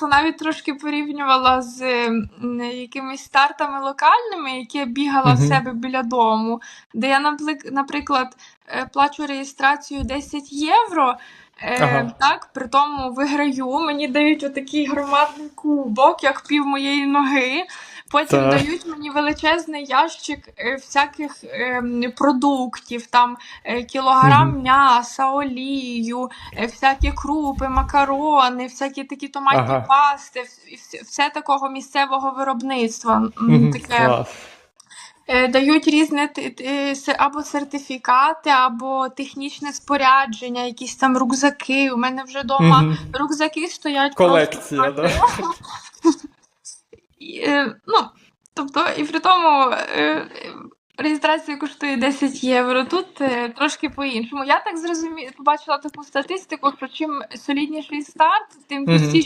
то навіть трошки порівнювала з якимись стартами локальними, які я бігала в себе біля дому, де я, наприклад, е, плачу реєстрацію 10 євро. Е, Ага. Так, при тому виграю. Мені дають отакий громадний кубок, як пів моєї ноги. Потім Так. дають мені величезний ящик е, всяких ем, продуктів, там е, кілограм Мгм. м'яса, олію, е, всякі крупи, макарони, всякі такі томатні Ага. пасти, вс- все такого місцевого виробництва. Мгм, Таке Клас. Е, дають т- се- або сертифікати, або технічне спорядження, якісь там рюкзаки. У мене вже вдома Мгм. рюкзаки стоять Колекція, да? І, е, ну, тобто, і при тому е, реєстрація коштує 10 євро. Тут е, трошки по-іншому. Я так зрозуміла, побачила таку статистику, що чим солідніший старт, тим простіші